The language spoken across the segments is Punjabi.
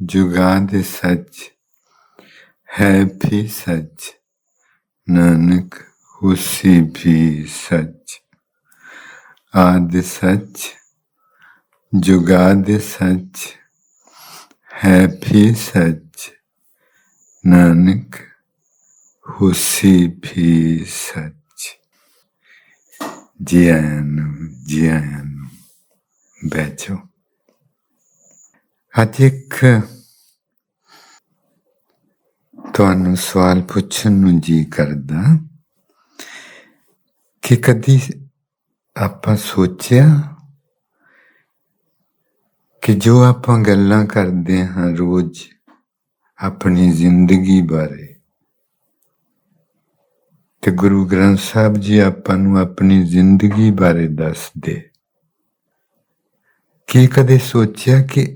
ਜੁਗਾਦਿ ਸੱਚ ਹੈ ਵੀ ਸੱਚ ਨਾਨਕ ਉਸੀ ਵੀ ਸੱਚ ਆਦਿ ਸੱਚ ਜੁਗਾਦਿ ਸੱਚ ਹੈ ਵੀ ਸੱਚ ਨਾਨਕ ਉਸੀ ਵੀ ਸੱਚ ਜੀ ਆਇਆਂ ਨੂੰ ਜੀ ਆਇਆਂ ਨੂੰ ਬੈਠੋ ਅੱਜ ਇੱਕ ਤੁਹਾਨੂੰ ਸਵਾਲ ਪੁੱਛਣ ਨੂੰ ਜੀ ਕਰਦਾ ਕਿ ਕਦੀ ਆਪਾਂ ਸੋਚਿਆ ਕਿ ਜੋ ਆਪਾਂ ਗੱਲਾਂ ਕਰਦੇ ਹਾਂ ਰੋਜ਼ ਆਪਣੀ ਜ਼ਿੰਦਗੀ ਬਾਰੇ ਤੇ ਗੁਰੂ ਗ੍ਰੰਥ ਸਾਹਿਬ ਜੀ ਆਪਾਂ ਨੂੰ ਆਪਣੀ ਜ਼ਿੰਦਗੀ ਬਾਰੇ ਦੱਸਦੇ ਕੀ ਕਦੇ ਸੋਚਿਆ ਕਿ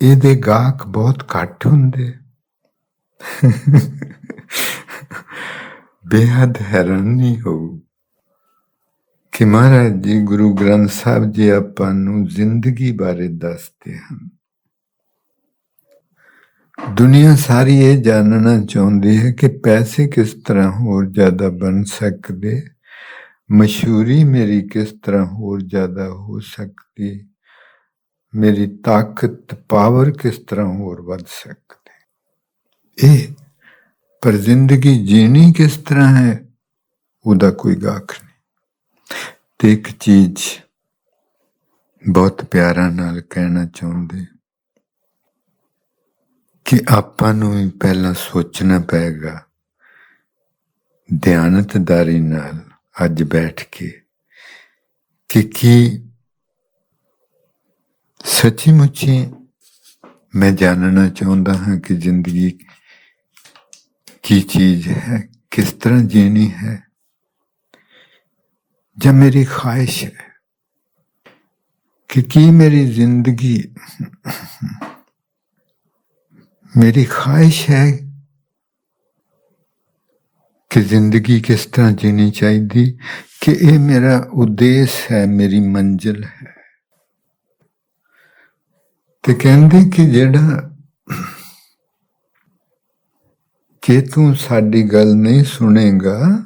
ਇਹਦੇ ਗਾਹਕ ਬਹੁਤ ਘੱਟ ਹੁੰਦੇ। ਬੇਹੱਦ ਹੈਰਾਨੀ ਹੋ ਕਿ ਮਹਾਰਾਜ ਜੀ, ਗੁਰੂ ਗ੍ਰੰਥ ਸਾਹਿਬ ਜੀ ਆਪਾਂ ਨੂੰ ਜ਼ਿੰਦਗੀ ਬਾਰੇ ਦੱਸਦੇ ਹਨ। ਦੁਨੀਆ ਸਾਰੀ ਇਹ ਜਾਣਨਾ ਚਾਹੁੰਦੀ ਹੈ ਕਿ ਪੈਸੇ ਕਿਸ ਤਰ੍ਹਾਂ ਹੋਰ ਜ਼ਿਆਦਾ ਬਣ ਸਕਦੇ, ਮਸ਼ਹੂਰੀ ਮੇਰੀ ਕਿਸ ਤਰ੍ਹਾਂ ਹੋਰ ਜ਼ਿਆਦਾ ਹੋ ਸਕਦੀ ਮੇਰੀ ਤਾਕਤ, ਪਾਵਰ ਕਿਸ ਤਰ੍ਹਾਂ ਹੋਰ ਵੱਧ ਸਕਦੀ? ਇਹ ਪਰ ਜ਼ਿੰਦਗੀ ਜੀਣੀ ਕਿਸ ਤਰ੍ਹਾਂ ਹੈ, ਉਹਦਾ ਕੋਈ ਗਾਖ ਨਹੀਂ। ਤੇ ਇੱਕ ਚੀਜ਼ ਬਹੁਤ ਪਿਆਰਾਂ ਨਾਲ ਕਹਿਣਾ ਚਾਹੁੰਦੇ ਕਿ ਆਪਾਂ ਨੂੰ ਵੀ ਪਹਿਲਾਂ ਸੋਚਣਾ ਪਏਗਾ ਧਿਆਨਤਦਾਰੀ ਨਾਲ ਅੱਜ ਬੈਠ ਕੇ ਕਿ ਕੀ ਸੱਚੀ ਮੁੱਚੀ ਮੈਂ ਜਾਣਨਾ ਚਾਹੁੰਦਾ ਹਾਂ ਕਿ ਜ਼ਿੰਦਗੀ ਕੀ ਚੀਜ਼ ਹੈ, ਕਿਸ ਤਰ੍ਹਾਂ ਜੀਣੀ ਹੈ, ਜਾਂ ਮੇਰੀ ਖਾਹਿਸ਼ ਹੈ ਕਿ ਕੀ ਮੇਰੀ ਜ਼ਿੰਦਗੀ, ਮੇਰੀ ਖਾਹਿਸ਼ ਹੈ ਕਿ ਜ਼ਿੰਦਗੀ ਕਿਸ ਤਰ੍ਹਾਂ ਜੀਣੀ ਚਾਹੀਦੀ, ਕਿ ਇਹ ਮੇਰਾ ਉਦੇਸ਼ ਹੈ, ਮੇਰੀ ਮੰਜ਼ਿਲ ਹੈ। ਤੇ ਕਹਿੰਦੇ ਕਿ ਜਿਹੜਾ ਜੇ ਤੂੰ ਸਾਡੀ ਗੱਲ ਨਹੀਂ ਸੁਣੇਗਾ,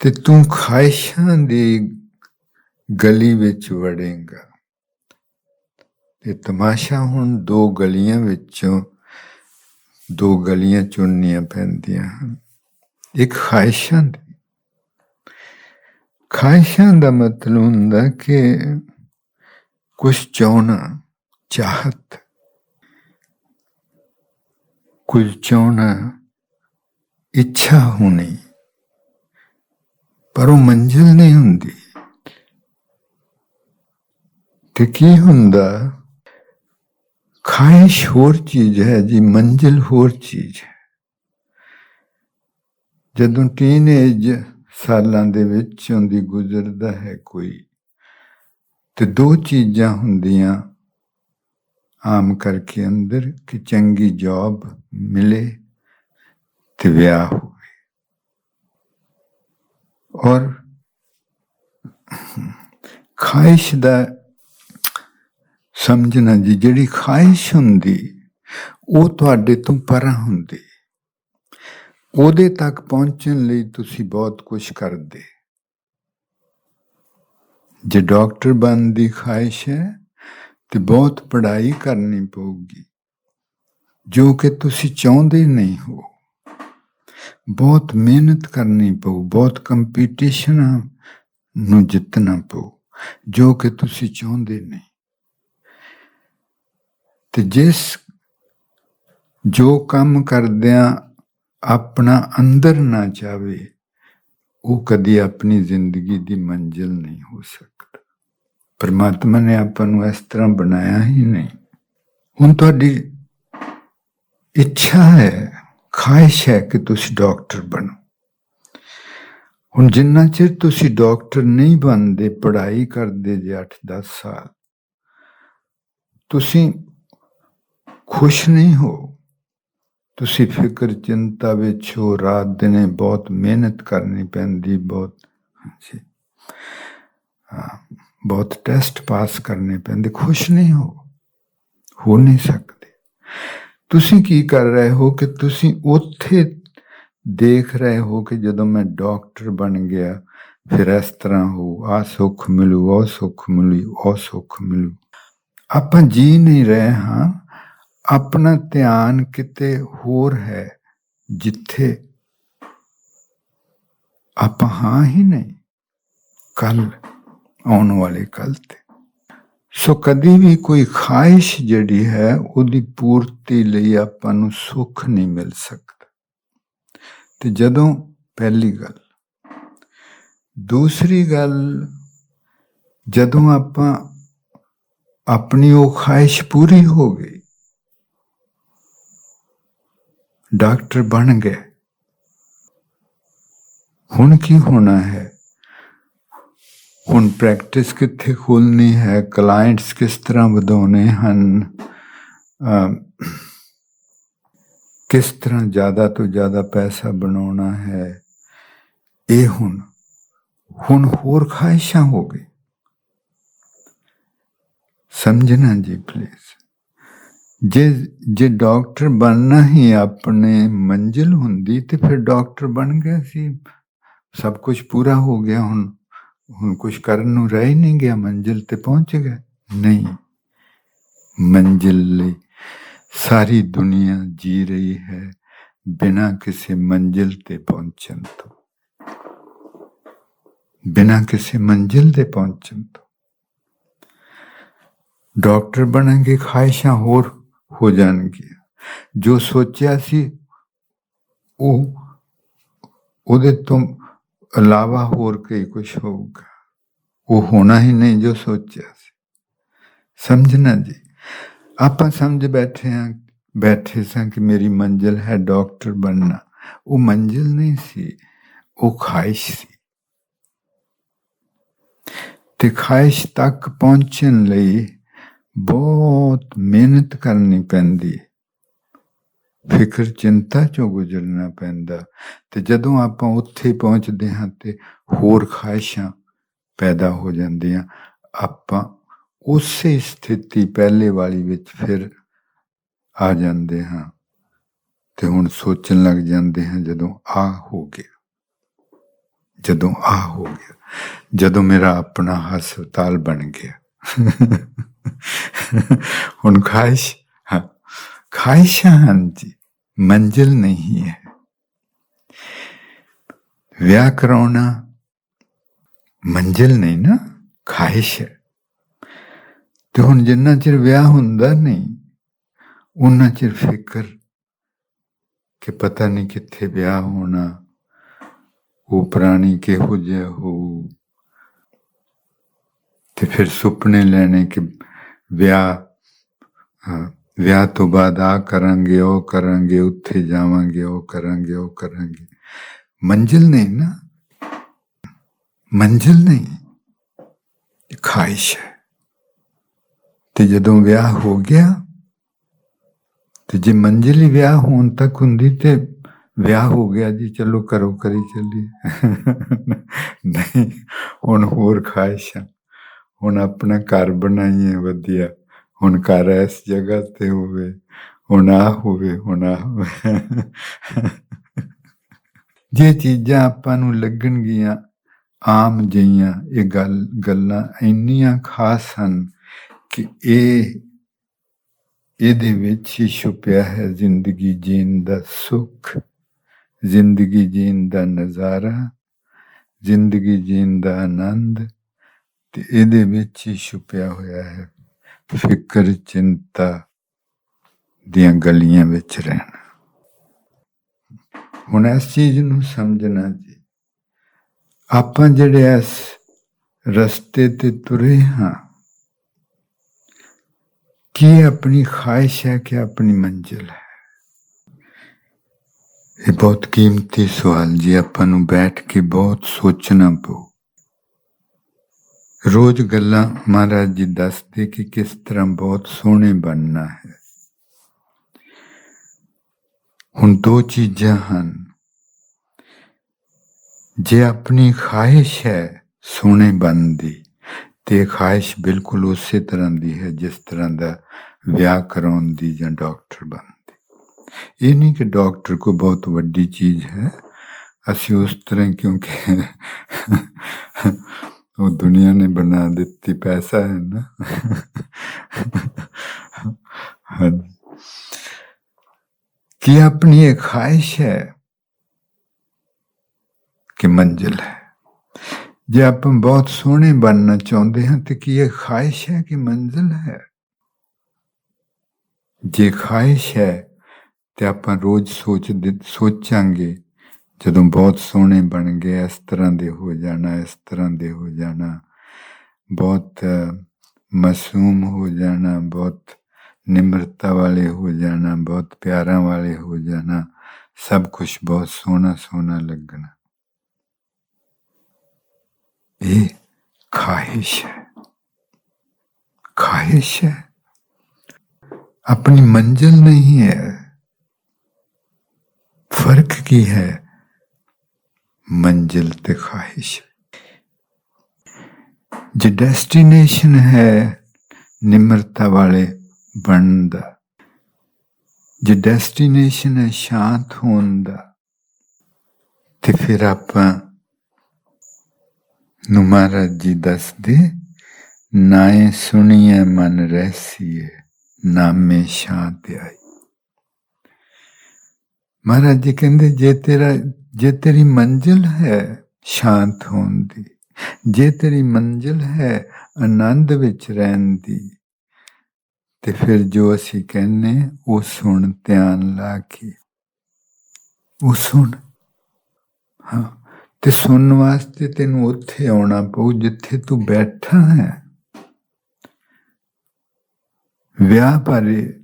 ਤੇ ਤੂੰ ਖਾਹਿਸ਼ਾਂ ਦੀ ਗਲੀ ਵਿੱਚ ਵੜੇਗਾ। ਤੇ ਤਮਾਸ਼ਾ ਹੁਣ ਦੋ ਗਲੀਆਂ ਵਿੱਚੋਂ, ਦੋ ਗਲੀਆਂ ਚੁਣਨੀਆਂ ਪੈਂਦੀਆਂ ਹਨ। ਇੱਕ ਖਾਹਿਸ਼ਾਂ ਦੀ। ਖਾਹਿਸ਼ਾਂ ਦਾ ਮਤਲਬ ਹੁੰਦਾ ਕਿ ਕੁਝ ਚਾਹਣਾ। ਚਾਹਤ। ਕੁਝ ਚਾਹਣਾ ਇੱਛਾ ਹੋਣੀ, ਪਰ ਉਹ ਮੰਜ਼ਿਲ ਨਹੀਂ ਹੁੰਦੀ। ਤੇ ਕੀ ਹੁੰਦਾ? ਖਾਇਸ਼ ਹੋਰ ਚੀਜ਼ ਹੈ ਜੀ, ਮੰਜ਼ਿਲ ਹੋਰ ਚੀਜ਼ ਹੈ। ਜਦੋਂ ਟੀਨੇਜ ਸਾਲਾਂ ਦੇ ਵਿੱਚ ਹੁੰਦੀ ਗੁਜ਼ਰਦਾ ਹੈ ਕੋਈ, ਤੇ ਦੋ ਚੀਜ਼ਾਂ ਹੁੰਦੀਆਂ ਆਮ ਕਰਕੇ ਅੰਦਰ ਕਿ ਚੰਗੀ ਜੌਬ ਮਿਲੇ ਤੇ ਵਿਆਹ ਹੋਵੇ। ਔਰ ਖਾਹਿਸ਼ ਦਾ ਸਮਝਣਾ ਜੀ, ਜਿਹੜੀ ਖਾਹਿਸ਼ ਹੁੰਦੀ, ਉਹ ਤੁਹਾਡੇ ਤੋਂ ਪਰਾਂ ਹੁੰਦੀ। ਉਹਦੇ ਤੱਕ ਪਹੁੰਚਣ ਲਈ ਤੁਸੀਂ ਬਹੁਤ ਕੁਝ ਕਰਦੇ। ਜੇ ਡਾਕਟਰ ਬਣਨ ਦੀ ਖਾਹਿਸ਼ ਹੈ ਤੇ ਬਹੁਤ ਪੜ੍ਹਾਈ ਕਰਨੀ ਪਊਗੀ। ਜੋ ਕਿ ਤੁਸੀਂ ਚਾਹੁੰਦੇ ਨਹੀਂ ਹੋ। ਬਹੁਤ ਮਿਹਨਤ ਕਰਨੀ ਪਊ, ਬਹੁਤ ਕੰਪੀਟੀਸ਼ਨ ਨੂੰ ਜਿੱਤਣਾ ਪਊ, ਜੋ ਕਿ ਤੁਸੀਂ ਚਾਹੁੰਦੇ ਨਹੀਂ। ਤੇ ਜਿਸ ਜੋ ਕੰਮ ਕਰਦਿਆਂ ਆਪਣਾ ਅੰਦਰ ਨਾ ਜਾਵੇ, ਉਹ ਕਦੀ ਆਪਣੀ ਜ਼ਿੰਦਗੀ ਦੀ ਮੰਜ਼ਿਲ ਨਹੀਂ ਹੋ ਸਕਦੀ ਪਰਮਾਤਮਾ ਨੇ ਆਪਾਂ ਨੂੰ ਇਸ ਤਰ੍ਹਾਂ ਬਣਾਇਆ ਹੀ ਨਹੀਂ। ਹੁਣ ਤੁਹਾਡੀ ਇੱਛਾ ਹੈ, ਖਾਹਿਸ਼ ਹੈ ਕਿ ਤੁਸੀਂ ਡਾਕਟਰ ਬਣੋ। ਹੁਣ ਜਿੰਨਾ ਚਿਰ ਤੁਸੀਂ ਡਾਕਟਰ ਨਹੀਂ ਬਣਦੇ, ਪੜ੍ਹਾਈ ਕਰਦੇ ਜੇ 8-10 ਸਾਲ, ਤੁਸੀਂ ਖੁਸ਼ ਨਹੀਂ ਹੋ, ਤੁਸੀਂ ਫਿਕਰ ਚਿੰਤਾ ਵਿੱਚ ਹੋ, ਰਾਤ ਦਿਨੇ ਬਹੁਤ ਮਿਹਨਤ ਕਰਨੀ ਪੈਂਦੀ, ਬਹੁਤ ਜੀ ਹਾਂ। ਬਹੁਤ ਟੈਸਟ ਪਾਸ ਕਰਨੇ ਪੈਂਦੇ, ਖੁਸ਼ ਨਹੀਂ ਹੋ ਹੋ ਨਹੀਂ ਸਕਦੇ। ਤੁਸੀਂ ਕੀ ਕਰ ਰਹੇ ਹੋ ਕਿ ਤੁਸੀਂ ਉੱਥੇ ਦੇਖ ਰਹੇ ਹੋ ਕਿ ਜਦੋਂ ਮੈਂ ਡਾਕਟਰ ਬਣ ਗਿਆ, ਫਿਰ ਇਸ ਤਰ੍ਹਾਂ ਹੋ ਆ ਸੁੱਖ ਮਿਲੂ, ਉਹ ਸੁੱਖ ਮਿਲੂ, ਉਹ ਸੁੱਖ ਮਿਲੂ। ਆਪਾਂ ਜੀ ਨਹੀਂ ਰਹੇ ਹਾਂ, ਆਪਣਾ ਧਿਆਨ ਕਿਤੇ ਹੋਰ ਹੈ, ਜਿੱਥੇ ਆਪਾਂ ਹਾਂ ਹੀ ਨਹੀਂ ਕੱਲ ਆਉਣ ਵਾਲੇ ਕੱਲ ਤੇ। ਸੋ ਕਦੀ ਵੀ ਕੋਈ ਖਾਹਿਸ਼ ਜਿਹੜੀ ਹੈ, ਉਹਦੀ ਪੂਰਤੀ ਲਈ ਆਪਾਂ ਨੂੰ ਸੁੱਖ ਨਹੀਂ ਮਿਲ ਸਕਦਾ। ਤੇ ਜਦੋਂ ਪਹਿਲੀ ਗੱਲ। ਦੂਸਰੀ ਗੱਲ, ਜਦੋਂ ਆਪਾਂ ਆਪਣੀ ਉਹ ਖਾਹਿਸ਼ ਪੂਰੀ ਹੋ ਗਈ, ਡਾਕਟਰ ਬਣ ਗਏ। ਹੁਣ ਕੀ ਹੋਣਾ ਹੈ? ਹੁਣ ਪ੍ਰੈਕਟਿਸ ਕਿੱਥੇ ਖੋਲਣੀ ਹੈ? ਕਲਾਇੰਟਸ ਕਿਸ ਤਰ੍ਹਾਂ ਵਧਾਉਣੇ ਹਨ? ਅਮ, ਕਿਸ ਤਰ੍ਹਾਂ ਜ਼ਿਆਦਾ ਤੋਂ ਜ਼ਿਆਦਾ ਪੈਸਾ ਬਣਾਉਣਾ ਹੈ? ਇਹ ਹੁਣ ਹੁਣ ਹੋਰ ਖਾਹਿਸ਼ਾਂ ਹੋ ਗਈ। ਸਮਝਣਾ ਜੀ ਪਲੀਜ਼ ਜੇ ਜੇ ਡਾਕਟਰ ਬਣਨਾ ਹੀ ਆਪਣੇ ਮੰਜ਼ਿਲ ਹੁੰਦੀ ਤੇ ਫਿਰ ਡਾਕਟਰ ਬਣ ਗਿਆ ਸੀ। ਸਭ ਕੁਝ ਪੂਰਾ ਹੋ ਗਿਆ ਹੁਣ। ਹੁਣ ਕੁਝ ਕਰਨ ਨੂੰ ਰਹਿ ਹੀ ਨਹੀਂ ਗਿਆ, ਮੰਜ਼ਿਲ ਤੇ ਪਹੁੰਚ ਗਏ ਨਹੀਂ, ਮੰਜ਼ਿਲ ਲਈ ਸਾਰੀ ਦੁਨੀਆ ਜੀ ਰਹੀ ਹੈ ਬਿਨਾਂ ਕਿਸੇ ਮੰਜ਼ਿਲ ਤੇ ਪਹੁੰਚਣ ਤੋਂ। ਬਿਨਾਂ ਕਿਸੇ ਮੰਜ਼ਿਲ ਤੇ ਪਹੁੰਚਣ ਤੋਂ। ਡਾਕਟਰ ਬਣਨਗੇ, ਖਾਹਿਸ਼ਾਂ ਹੋਰ ਹੋ ਜਾਣਗੀਆਂ। ਜੋ ਸੋਚਿਆ ਸੀ, ਉਹ ਉਹਦੇ ਤੋਂ ਇਲਾਵਾ ਹੋਰ ਕੋਈ ਕੁਝ ਹੋਊਗਾ। ਉਹ ਹੋਣਾ ਹੀ ਨਹੀਂ ਜੋ ਸੋਚਿਆ ਸੀ। ਸਮਝਣਾ ਜੀ। ਆਪਾਂ ਸਮਝ ਬੈਠੇ ਹਾਂ, ਬੈਠੇ ਸਾਂ ਕਿ ਮੇਰੀ ਮੰਜ਼ਿਲ ਹੈ ਡਾਕਟਰ ਬਣਨਾ। ਉਹ ਮੰਜ਼ਿਲ ਨਹੀਂ ਸੀ, ਉਹ ਖਾਹਿਸ਼ ਸੀ। ਤੇ ਖਾਹਿਸ਼ ਤੱਕ ਪਹੁੰਚਣ ਲਈ ਬਹੁਤ ਮਿਹਨਤ ਕਰਨੀ ਪੈਂਦੀ ਹੈ। ਫਿਕਰ ਚਿੰਤਾ ਚੋਂ ਗੁਜ਼ਰਨਾ ਪੈਂਦਾ। ਤੇ ਜਦੋਂ ਆਪਾਂ ਉੱਥੇ ਪਹੁੰਚਦੇ ਹਾਂ ਤੇ ਹੋਰ ਖਾਹਿਸ਼ਾਂ ਪੈਦਾ ਹੋ ਜਾਂਦੀਆਂ, ਆਪਾਂ ਉਸੇ ਸਥਿਤੀ ਪਹਿਲੇ ਵਾਲੀ ਵਿੱਚ ਫਿਰ ਆ ਜਾਂਦੇ ਹਾਂ ਤੇ ਹੁਣ ਸੋਚਣ ਲੱਗ ਜਾਂਦੇ ਹਾਂ ਜਦੋਂ ਆ ਹੋ ਗਿਆ। ਜਦੋਂ ਆ ਹੋ ਗਿਆ। ਜਦੋਂ ਮੇਰਾ ਆਪਣਾ ਹਸਪਤਾਲ ਬਣ ਗਿਆ। ਹੁਣ ਖਾਹਿਸ਼ ਹਾਂ ਖਾਹਿਸ਼ਾਂ ਹਨ ਜੀ ਮੰਜ਼ਿਲ ਨਹੀਂ ਹੈ ਵਿਆਹ ਕਰਾਉਣਾ ਮੰਜ਼ਿਲ ਨਹੀਂ ਨਾ ਖਾਹਿਸ਼ ਹੈ ਤੇ ਹੁਣ ਜਿੰਨਾ ਚਿਰ ਵਿਆਹ ਹੁੰਦਾ ਨਹੀਂ ਉਹਨਾਂ ਚਿਰ ਫਿਕਰ ਕਿ ਪਤਾ ਨਹੀਂ ਕਿੱਥੇ ਵਿਆਹ ਹੋਣਾ ਉਹ ਪ੍ਰਾਣੀ ਕਿਹੋ ਜਿਹਾ ਹੋ ਤੇ ਫਿਰ ਸੁਪਨੇ ਲੈਣੇ ਕਿ ਵਿਆਹ ਵਿਆਹ ਤੋਂ ਬਾਅਦ ਆ ਕਰਾਂਗੇ, ਉਹ ਕਰਾਂਗੇ, ਉੱਥੇ ਜਾਵਾਂਗੇ, ਉਹ ਕਰਾਂਗੇ ਉਹ ਕਰਾਂਗੇ। ਮੰਜ਼ਿਲ ਨਹੀਂ ਨਾ। ਮੰਜ਼ਿਲ ਨਹੀਂ। ਇਹ ਹੈ। ਤੇ ਜਦੋਂ ਵਿਆਹ ਹੋ ਗਿਆ, ਤੇ ਜੇ ਮੰਜ਼ਿਲ ਹੀ ਵਿਆਹ ਹੋਣ ਤੱਕ ਹੁੰਦੀ ਤੇ ਵਿਆਹ ਹੋ ਗਿਆ ਜੀ, ਚਲੋ ਕਰੋ ਕਰੀ ਚੱਲੀ ਨਹੀਂ, ਹੁਣ ਹੋਰ ਖਾਹਿਸ਼ਾਂ ਹੁਣ ਆਪਣਾ ਘਰ ਬਣਾਈਏ, ਵਧੀਆ। ਹੁਣ ਘਰ ਇਸ ਜਗ੍ਹਾ ਤੇ ਹੋਵੇ, ਹੁਣ ਆ ਹੋਵੇ, ਹੁਣ ਆ ਹੋਵੇ। ਜੇ ਚੀਜ਼ਾਂ ਆਪਾਂ ਨੂੰ ਲੱਗਣਗੀਆਂ ਆਮ ਜਿਹੀਆਂ, ਇਹ ਗੱਲ, ਗੱਲਾਂ ਇੰਨੀਆਂ ਖਾਸ ਹਨ ਕਿ ਇਹ, ਇਹਦੇ ਵਿੱਚ ਹੀ ਛੁਪਿਆ ਹੈ ਜ਼ਿੰਦਗੀ ਜੀਣ ਦਾ ਸੁੱਖ, ਜ਼ਿੰਦਗੀ ਜੀਣ ਦਾ ਨਜ਼ਾਰਾ, ਜ਼ਿੰਦਗੀ ਜੀਣ ਦਾ ਆਨੰਦ ਤੇ ਇਹਦੇ ਵਿੱਚ ਹੀ ਛੁਪਿਆ ਹੋਇਆ ਹੈ ਫਿਕਰ ਚਿੰਤਾ ਦੀਆਂ ਗਲੀਆਂ ਵਿੱਚ ਰਹਿਣਾ। ਹੁਣ ਇਸ ਚੀਜ਼ ਨੂੰ ਸਮਝਣਾ ਜੀ। ਆਪਾਂ ਜਿਹੜੇ ਇਸ ਰਸਤੇ ਤੇ ਤੁਰੇ ਹਾਂ, ਕੀ ਆਪਣੀ ਖਾਹਿਸ਼ ਹੈ ਕਿ ਆਪਣੀ ਮੰਜ਼ਿਲ ਹੈ? ਇਹ ਬਹੁਤ ਕੀਮਤੀ ਸਵਾਲ ਜੀ। ਆਪਾਂ ਨੂੰ ਬੈਠ ਕੇ ਬਹੁਤ ਸੋਚਣਾ ਪਊ। ਰੋਜ਼ ਗੱਲਾਂ ਮਹਾਰਾਜ ਜੀ ਦੱਸਦੇ ਕਿ ਕਿਸ ਤਰ੍ਹਾਂ ਬਹੁਤ ਸੋਹਣੇ ਬਣਨਾ ਹੈ। ਹੁਣ ਦੋ ਚੀਜ਼ਾਂ ਹਨ। ਜੇ ਆਪਣੀ ਖਾਹਿਸ਼ ਹੈ ਸੋਹਣੇ ਬਣਨ ਦੀ ਤੇ ਖਾਹਿਸ਼ ਬਿਲਕੁਲ ਉਸੇ ਤਰ੍ਹਾਂ ਦੀ ਹੈ ਜਿਸ ਤਰ੍ਹਾਂ ਦਾ ਵਿਆਹ ਕਰਾਉਣ ਦੀ ਜਾਂ ਡਾਕਟਰ ਬਣਨ ਦੀ ਇਹ ਨਹੀਂ ਕਿ ਡਾਕਟਰ ਕੋ ਬਹੁਤ ਵੱਡੀ ਚੀਜ਼ ਹੈ, ਅਸੀਂ ਉਸ ਤਰ੍ਹਾਂ ਕਿਉਂਕਿ وہ دنیا نے بنا دیتی پیسہ ہے نا۔ ہاں جی۔ کہ اپنی ایک خواہش ہے کہ منزل ہے۔ جی آپ بہت سونے بننا چاہتے ہیں تو کہ یہ خواہش ہے کہ منزل ہے؟ جی خواہش ہے تو آپ روز سوچ سوچا گے جد بہت سونے بن گئے اس طرح دے جانا اس طرح دے جانا بہت مسوم ہو جانا بہت نمرتا والے ہو جانا بہت پیارا والے ہو جانا سب کچھ بہت سونا سونا لگنا یہ خواہش ہے خواہش ہے اپنی منزل نہیں ہے فرق کی ہے मंजिल ते ख्वाहिश जो डेस्टिनेशन है निम्रता वाले ਬਣਨ ਦਾ ਜੇ ਡੈਸਟੀਨੇਸ਼ਨ ਹੈ ਸ਼ਾਂਤ ਹੋਣ ਦਾ ਤੇ ਫਿਰ ਆਪਾਂ ਨੂੰ ਮਹਾਰਾਜ ਜੀ ਦੱਸਦੇ ਨਾਏ ਸੁਣੀਏ ਮਨ ਰਹਿਸੀਏ ਨਾਮੇ ਸ਼ਾਂਤ ਆਈ ਮਹਾਰਾਜ ਜੀ ਕਹਿੰਦੇ ਜੇ ਤੇਰਾ ਜੇ ਤੇਰੀ ਮੰਜ਼ਿਲ ਹੈ ਸ਼ਾਂਤ ਹੋਣ ਦੀ, ਜੇ ਤੇਰੀ ਮੰਜ਼ਿਲ ਹੈ ਆਨੰਦ ਵਿੱਚ ਰਹਿਣ ਦੀ, ਤੇ ਫਿਰ ਜੋ ਅਸੀਂ ਕਹਿੰਨੇ ਉਹ ਸੁਣ, ਧਿਆਨ ਲਾ ਕੇ। ਉਹ ਸੁਣ। ਹਾਂ, ਤੇ ਸੁਣਨ ਵਾਸਤੇ ਤੈਨੂੰ ਉੱਥੇ ਆਉਣਾ ਪਊ, ਜਿੱਥੇ ਤੂੰ ਬੈਠਾ ਹੈ। ਵਿਆਹ ਬਾਰੇ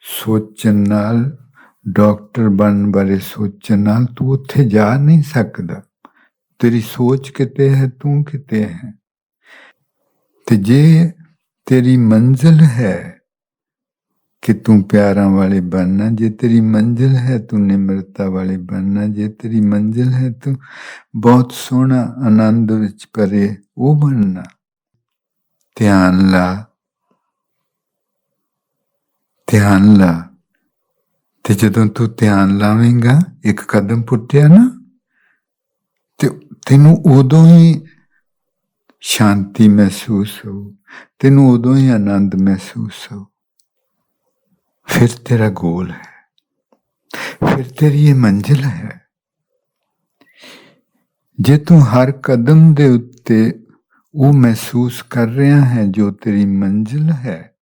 ਸੋਚਣ ਨਾਲ ਡਾਕਟਰ ਬਣਨ ਬਾਰੇ ਸੋਚਣ ਨਾਲ ਤੂੰ ਉੱਥੇ ਜਾ ਨਹੀਂ ਸਕਦਾ। ਤੇਰੀ ਸੋਚ ਕਿਤੇ ਹੈ, ਤੂੰ ਕਿਤੇ ਹੈ। ਤੇ ਜੇ ਤੇਰੀ ਮੰਜ਼ਿਲ ਹੈ ਕਿ ਤੂੰ ਪਿਆਰਾਂ ਵਾਲੇ ਬਣਨਾ, ਜੇ ਤੇਰੀ ਮੰਜ਼ਿਲ ਹੈ, ਤੂੰ ਨਿਮਰਤਾ ਵਾਲੇ ਬਣਨਾ, ਜੇ ਤੇਰੀ ਮੰਜ਼ਿਲ ਹੈ, ਤੂੰ ਬਹੁਤ ਸੋਹਣਾ ਆਨੰਦ ਵਿੱਚ ਪਰੇ ਉਹ ਬਣਨਾ। ਧਿਆਨ ਲਾ। ਧਿਆਨ ਲਾ। ਤੇ ਜਦੋਂ ਤੂੰ ਧਿਆਨ ਲਾਵੇਂਗਾ, ਇੱਕ ਕਦਮ ਪੁੱਟਿਆ ਨਾ, ਤੇ ਤੈਨੂੰ ਉਦੋਂ ਹੀ ਸ਼ਾਂਤੀ ਮਹਿਸੂਸ ਹੋ ਤੈਨੂੰ ਉਦੋਂ ਹੀ ਆਨੰਦ ਮਹਿਸੂਸ ਹੋ ਫਿਰ ਤੇਰਾ ਗੋਲ ਹੈ, ਫਿਰ ਤੇਰੀ ਇਹ ਮੰਜ਼ਿਲ ਹੈ। ਜੇ ਤੂੰ ਹਰ ਕਦਮ ਦੇ ਉੱਤੇ ਉਹ ਮਹਿਸੂਸ ਕਰ ਰਿਹਾ ਹੈ ਜੋ ਤੇਰੀ ਮੰਜ਼ਿਲ ਹੈ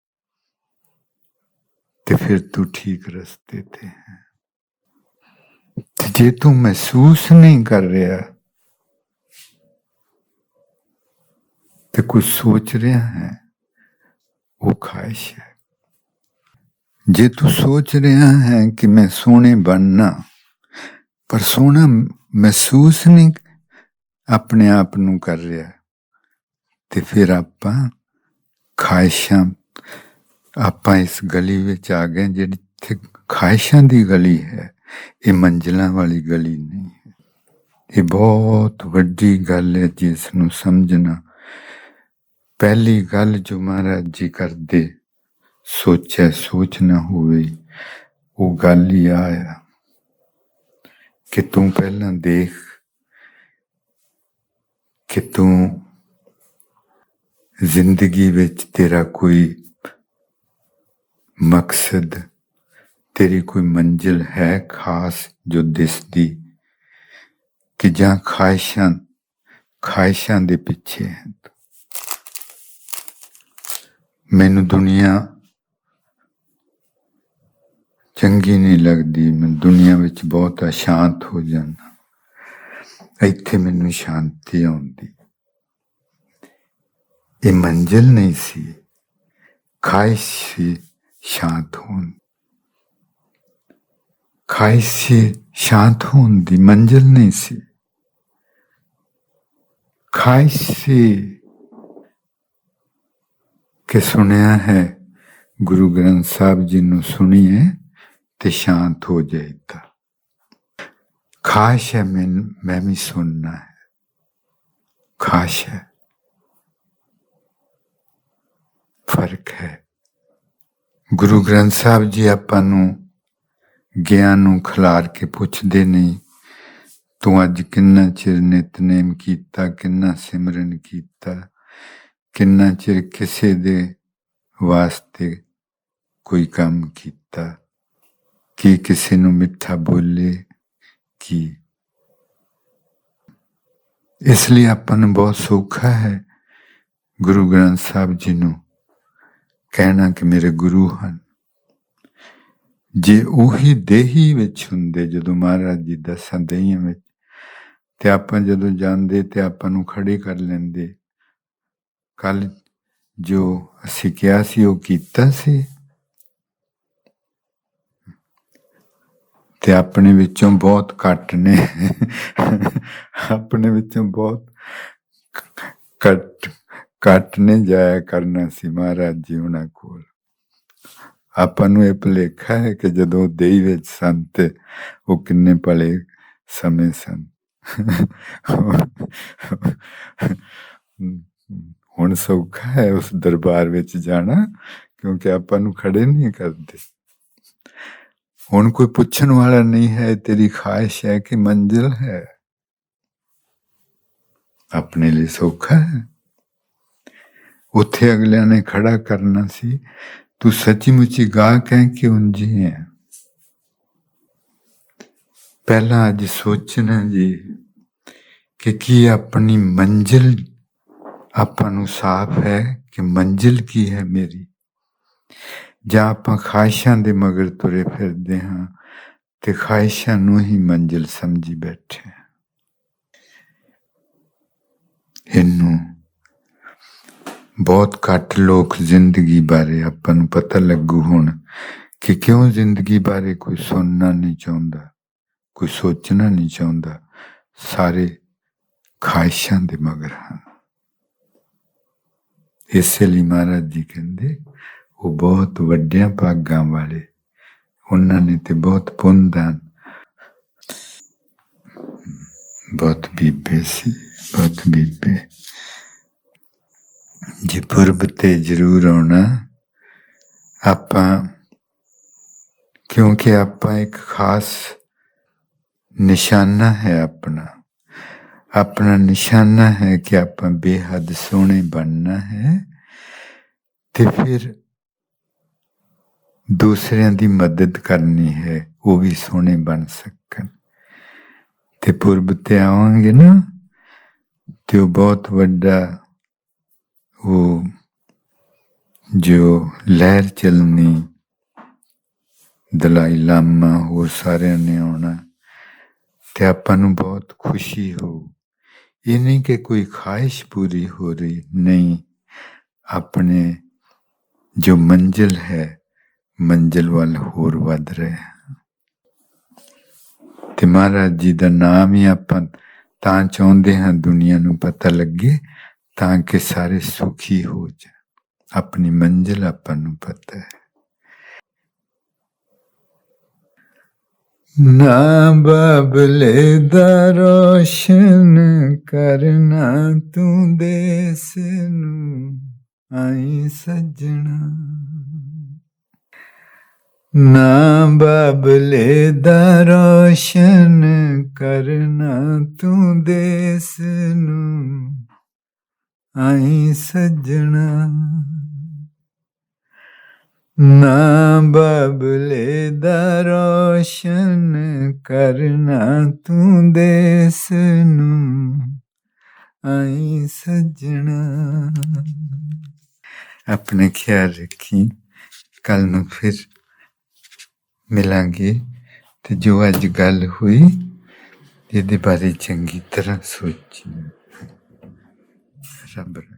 ਤੇ ਫਿਰ ਤੂੰ ਠੀਕ ਰਸਤੇ ਤੇ ਹੈ ਤੇ ਜੇ ਤੂੰ ਮਹਿਸੂਸ ਨਹੀਂ ਕਰ ਰਿਹਾ ਤੇ ਕੁਝ ਸੋਚ ਰਿਹਾ ਹੈ ਉਹ ਖਾਹਿਸ਼ ਹੈ ਜੇ ਤੂੰ ਸੋਚ ਰਿਹਾ ਹੈ ਕਿ ਮੈਂ ਸੋਹਣੇ ਬਣਨਾ ਪਰ ਸੋਹਣਾ ਮਹਿਸੂਸ ਨਹੀਂ ਆਪਣੇ ਆਪ ਨੂੰ ਕਰ ਰਿਹਾ ਤੇ ਫਿਰ ਆਪਾਂ ਖਾਇਸ਼ਾਂ ਆਪਾਂ ਇਸ ਗਲੀ ਵਿੱਚ ਆ ਗਏ ਜਿਹੜੀ ਇੱਥੇ ਖਾਹਿਸ਼ਾਂ ਦੀ ਗਲੀ ਹੈ, ਇਹ ਮੰਜ਼ਿਲਾਂ ਵਾਲੀ ਗਲੀ ਨਹੀਂ ਹੈ। ਇਹ ਬਹੁਤ ਵੱਡੀ ਗੱਲ ਹੈ ਜਿਸ ਨੂੰ ਸਮਝਣਾ। ਪਹਿਲੀ ਗੱਲ ਜੋ ਮਹਾਰਾਜ ਜੀ ਕਰਦੇ, ਸੋਚਿਆ, ਸੋਚ ਨਾ ਹੋਵੇ, ਉਹ ਗੱਲ ਹੀ ਆਇਆ ਕਿ ਤੂੰ ਪਹਿਲਾਂ ਦੇਖ ਕਿ ਤੂੰ ਜ਼ਿੰਦਗੀ ਵਿੱਚ ਤੇਰਾ ਕੋਈ ਮਕਸਦ, ਤੇਰੀ ਕੋਈ ਮੰਜ਼ਿਲ ਹੈ ਖਾਸ ਜੋ ਦਿਸਦੀ? ਕਿ ਜਾਂ ਖਾਇਸ਼ਾਂ ਖਾਇਸ਼ਾਂ ਦੇ ਪਿੱਛੇ ਹੈ ਮੈਨੂੰ ਦੁਨੀਆ ਚੰਗੀ ਨਹੀਂ ਲੱਗਦੀ, ਮੈਂ ਦੁਨੀਆ ਵਿੱਚ ਬਹੁਤ ਅਸ਼ਾਂਤ ਹੋ ਜਾਂਦਾ। ਇੱਥੇ ਮੈਨੂੰ ਸ਼ਾਂਤੀ ਆਉਂਦੀ। ਇਹ ਮੰਜ਼ਿਲ ਨਹੀਂ ਸੀ ਖਾਇਸ਼ ਸੀ। ਸ਼ਾਂਤ ਹੋਣ। ਖਾਇਸ਼ ਸ਼ਾਂਤ ਹੋਣ ਦੀ ਮੰਜ਼ਿਲ ਨਹੀਂ ਸੀ। ਖਾਇਸ਼ ਕਿ ਸੁਣਿਆ ਹੈ, ਗੁਰੂ ਗ੍ਰੰਥ ਸਾਹਿਬ ਜੀ ਨੂੰ ਸੁਣੀਏ ਤੇ ਸ਼ਾਂਤ ਹੋ ਜਾਏਗਾ ਖਾਸ਼ ਹੈ ਮੈਂ ਮੈਂ ਵੀ ਸੁਣਨਾ ਹੈ। ਖਾਸ਼ ਹੈ। ਫ਼ਰਕ ਹੈ। ਗੁਰੂ ਗ੍ਰੰਥ ਸਾਹਿਬ ਜੀ ਆਪਾਂ ਨੂੰ ਗਿਆਨ ਨੂੰ ਖਿਲਾਰ ਕੇ ਪੁੱਛਦੇ ਨਹੀਂ ਤੂੰ ਅੱਜ ਕਿੰਨਾ ਚਿਰ ਨਿਤਨੇਮ ਕੀਤਾ, ਕਿੰਨਾ ਸਿਮਰਨ ਕੀਤਾ, ਕਿੰਨਾ ਚਿਰ ਕਿਸੇ ਦੇ ਵਾਸਤੇ ਕੋਈ ਕੰਮ ਕੀਤਾ? ਕੀ ਕਿਸੇ ਨੂੰ ਮਿੱਠਾ ਬੋਲੇ ਕੀ? ਇਸ ਲਈ ਆਪਾਂ ਨੂੰ ਬਹੁਤ ਸੌਖਾ ਹੈ ਗੁਰੂ ਗ੍ਰੰਥ ਸਾਹਿਬ ਜੀ ਨੂੰ ਕਹਿਣਾ ਕਿ ਮੇਰੇ ਗੁਰੂ ਹਨ। ਜੇ ਉਹੀ ਦੇਹੀ ਵਿੱਚ ਹੁੰਦੇ ਜਦੋਂ ਮਹਾਰਾਜ ਜੀ ਦਸਾਂ ਦੇਹੀਆਂ ਵਿੱਚ, ਤੇ ਆਪਾਂ ਜਦੋਂ ਜਾਂਦੇ ਤੇ ਆਪਾਂ ਨੂੰ ਖੜੇ ਕਰ ਲੈਂਦੇ, ਕੱਲ ਜੋ ਅਸੀਂ ਕਿਹਾ ਸੀ ਉਹ ਕੀਤਾ ਸੀ। ਤੇ ਆਪਣੇ ਵਿੱਚੋਂ ਬਹੁਤ ਘੱਟ ਨੇ। ਆਪਣੇ ਵਿੱਚੋਂ ਬਹੁਤ ਘੱਟ ਘੱਟ ਨੇ ਜਾਇਆ ਕਰਨਾ ਸੀ ਮਹਾਰਾਜ ਜੀ ਉਹਨਾਂ ਕੋਲ। ਆਪਾਂ ਨੂੰ ਇਹ ਭੁਲੇਖਾ ਹੈ ਕਿ ਜਦੋਂ ਦੇਈ ਵਿੱਚ ਸਨ ਤੇ ਉਹ ਕਿੰਨੇ ਭਲੇ ਸਮੇਂ ਸਨ। ਹੁਣ ਸੌਖਾ ਹੈ ਉਸ ਦਰਬਾਰ ਵਿੱਚ ਜਾਣਾ ਕਿਉਂਕਿ ਆਪਾਂ ਨੂੰ ਖੜੇ ਨਹੀਂ ਕਰਦੇ। ਹੁਣ ਕੋਈ ਪੁੱਛਣ ਵਾਲਾ ਨਹੀਂ ਹੈ ਤੇਰੀ ਖਾਹਿਸ਼ ਹੈ ਕਿ ਮੰਜ਼ਿਲ ਹੈ। ਆਪਣੇ ਲਈ ਸੌਖਾ ਹੈ। ਉੱਥੇ ਅਗਲਿਆਂ ਨੇ ਖੜਾ ਕਰਨਾ ਸੀ। ਤੂੰ ਸੱਚੀ ਮੁੱਚੀ ਗਾ ਕਹਿ ਕਿ ਉਂਝੀ ਹੈ ਪਹਿਲਾਂ ਅੱਜ ਸੋਚਣਾ ਜੀ ਕਿ ਕੀ ਆਪਣੀ ਮੰਜ਼ਿਲ ਆਪਾਂ ਨੂੰ ਸਾਫ਼ ਹੈ ਕਿ ਮੰਜ਼ਿਲ ਕੀ ਹੈ ਮੇਰੀ? ਜਾਂ ਆਪਾਂ ਖਾਹਿਸ਼ਾਂ ਦੇ ਮਗਰ ਤੁਰੇ ਫਿਰਦੇ ਹਾਂ ਤੇ ਖਾਹਿਸ਼ਾਂ ਨੂੰ ਹੀ ਮੰਜ਼ਿਲ ਸਮਝੀ ਬੈਠੇ ਇਹਨੂੰ ਬਹੁਤ ਘੱਟ ਲੋਕ ਜ਼ਿੰਦਗੀ ਬਾਰੇ ਆਪਾਂ ਨੂੰ ਪਤਾ ਲੱਗੂ ਹੁਣ ਕਿ ਕਿਉਂ ਜ਼ਿੰਦਗੀ ਬਾਰੇ ਕੋਈ ਸੁਣਨਾ ਨਹੀਂ ਚਾਹੁੰਦਾ, ਕੋਈ ਸੋਚਣਾ ਨਹੀਂ ਚਾਹੁੰਦਾ, ਸਾਰੇ ਖਾਹਿਸ਼ਾਂ ਦੇ ਮਗਰ ਹਨ। ਇਸੇ ਲਈ ਮਹਾਰਾਜ ਜੀ ਕਹਿੰਦੇ, ਉਹ ਬਹੁਤ ਵੱਡਿਆਂ ਭਾਗਾਂ ਵਾਲੇ, ਉਹਨਾਂ ਨੇ ਤੇ ਬਹੁਤ ਪੁੰਨਦਾਨ। ਬਹੁਤ ਬੀਬੇ ਸੀ, ਬਹੁਤ ਬੀਬੇ। ਜੇ ਪੁਰਬ ਤੇ ਜ਼ਰੂਰ ਆਉਣਾ, ਆਪਾਂ, ਕਿਉਂਕਿ ਆਪਾਂ ਇੱਕ ਖਾਸ ਨਿਸ਼ਾਨਾ ਹੈ ਆਪਣਾ। ਆਪਣਾ ਨਿਸ਼ਾਨਾ ਹੈ ਕਿ ਆਪਾਂ ਬੇਹੱਦ ਸੋਹਣੇ ਬਣਨਾ ਹੈ ਤੇ ਫਿਰ ਦੂਸਰਿਆਂ ਦੀ ਮਦਦ ਕਰਨੀ ਹੈ, ਉਹ ਵੀ ਸੋਹਣੇ ਬਣ ਸਕਣ। ਤੇ ਪੁਰਬ ਤੇ ਆਵਾਂਗੇ ਨਾ, ਤੇ ਉਹ ਬਹੁਤ ਵੱਡਾ ਉਹ ਜੋ ਲਹਿਰ ਚੱਲਣੀ, ਦਲਾਈ ਲਾਮਾ ਹੋਰ ਸਾਰਿਆਂ ਨੇ ਆਉਣਾ, ਤੇ ਆਪਾਂ ਨੂੰ ਬਹੁਤ ਖੁਸ਼ੀ ਹੋ। ਇਹ ਨਹੀਂ ਕਿ ਕੋਈ ਖਾਹਿਸ਼ ਪੂਰੀ ਹੋ ਰਹੀ, ਨਹੀਂ। ਆਪਣੇ ਜੋ ਮੰਜ਼ਿਲ ਹੈ, ਮੰਜ਼ਿਲ ਵੱਲ ਹੋਰ ਵੱਧ ਰਹੇ ਤੇ ਮਹਾਰਾਜ ਜੀ ਦਾ ਨਾਮ ਹੀ ਆਪਾਂ ਤਾਂ ਚਾਹੁੰਦੇ ਹਾਂ ਦੁਨੀਆ ਨੂੰ ਪਤਾ ਲੱਗੇ ਤਾਂ ਕਿ ਸਾਰੇ ਸੁਖੀ ਹੋ ਜਾਣ। ਆਪਣੀ ਮੰਜ਼ਿਲ ਆਪਾਂ ਨੂੰ ਪਤਾ ਹੈ। ਨਾ ਬਬਲੇ ਦਾ ਰੋਸ਼ਨ ਕਰਨਾ ਤੂੰ ਦੇਸ ਨੂੰ ਆਈ ਸੱਜਣਾ। ਨਾ ਬਬਲੇ ਦਾ ਰੋਸ਼ਨ ਕਰਨਾ ਤੂੰ ਦੇਸ ਨੂੰ ਆਈ ਸੱਜਣਾ। ਨਾ ਬਬਲੇ ਦਾ ਰੋਸ਼ਨ ਕਰਨਾ ਤੂੰ ਦੇਸ ਨੂੰ। ਆਈ ਸੱਜਣਾ। ਆਪਣੇ ਖਿਆਲ ਰੱਖੀ ਕੱਲ ਨੂੰ ਫਿਰ ਮਿਲਾਂਗੇ ਤੇ ਜੋ ਅੱਜ ਗੱਲ ਹੋਈ, ਇਹਦੇ ਬਾਰੇ ਚੰਗੀ ਤਰ੍ਹਾਂ ਸੋਚੀ ਰੱਬ ਰੱਖੇ।